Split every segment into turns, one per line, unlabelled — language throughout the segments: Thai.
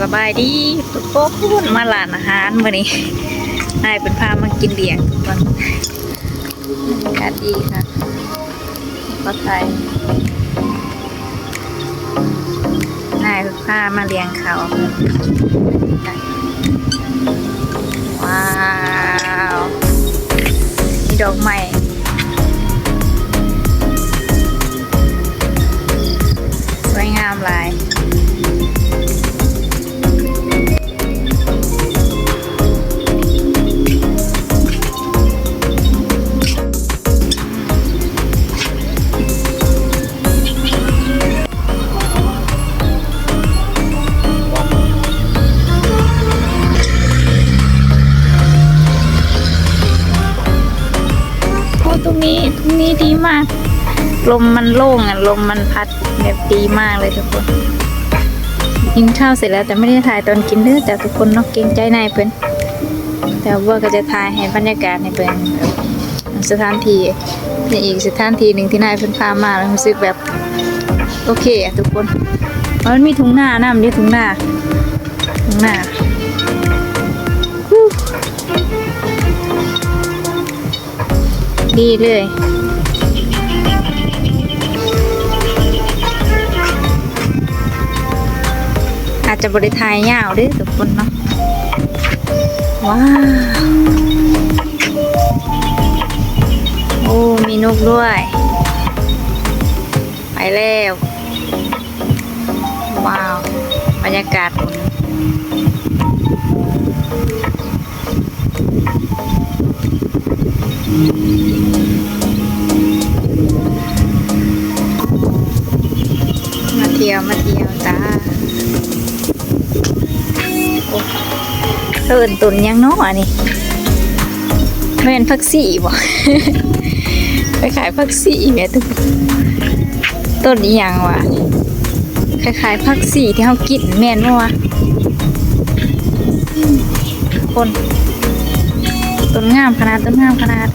สบายดีทุกคนมาร้านอาหารมื้อนี้นายเป็นพามากินเลี้ยงทุกคนบรรยากาศดีค่ะก็ไทยนายเป็นพามาเลี้ยงเขาว้าวมีดอกไม้สวยงามหลาย ตรงนี้ตรงนี้ดีมาก ลมมันโล่งอะลมมันพัดแบบดีมากเลยทุกคนกินข้าวเสร็จแล้วแต่ไม่ได้ถ่ายตอนกินเด้อแต่ทุกคนนาะเกรงใจนายเพิ่นแต่ว่าก็จะถ่ายให้บรรยากาศให้เพิ่นสถานที่เป็นอีกสถานที่หนึ่งที่นายเพิ่นพามาแล้วรู้สึกแบบโอเคอะทุกคนมันมีถุงหน้าน้ำนี่ถุงหน้าถุงหน้า ดีเลยอาจจะบริทายยาวด้วยทุกคนเนาะว้าว โอ้ มีนกด้วย ไปแล้ว ว้าว บรรยากาศ เอินตุนยังเนาะอันนี้แม่นพักซี่บ่ไปขายพักซี่แม่ทุกต้นอีหยังวะคล้ายๆพักซี่ที่เขากินแม่นบ่วะคนต้นงามขนาดต้นงามขนาด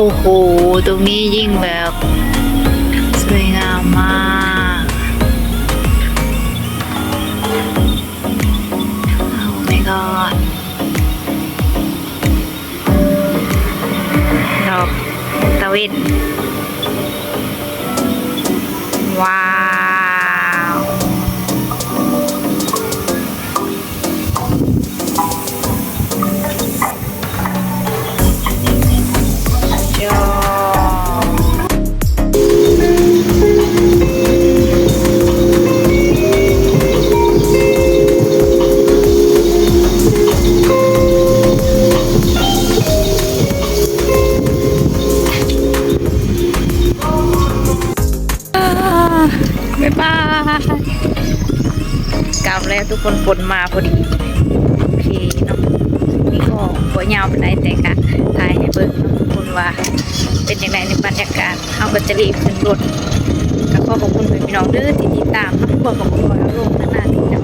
โอ้โห ตรงนี้ยิ่งแบบ สวยงามมากโอ้ my god ดอกตะเวน กลับแล้วทุกคนฝนมาพอดีโอเคเนาะนี่ก็หัวยาวไปไหนแต่กะถ่ายให้เบิ่งทุกคนว่าเป็นยังไงในบรรยากาศเอาแบตเตอรี่ขึ้นรถก็ขอขอบคุณพี่น้องเด้อที่ติดตามเนาะขอขอบคุณว่าโลกนานาที่นะ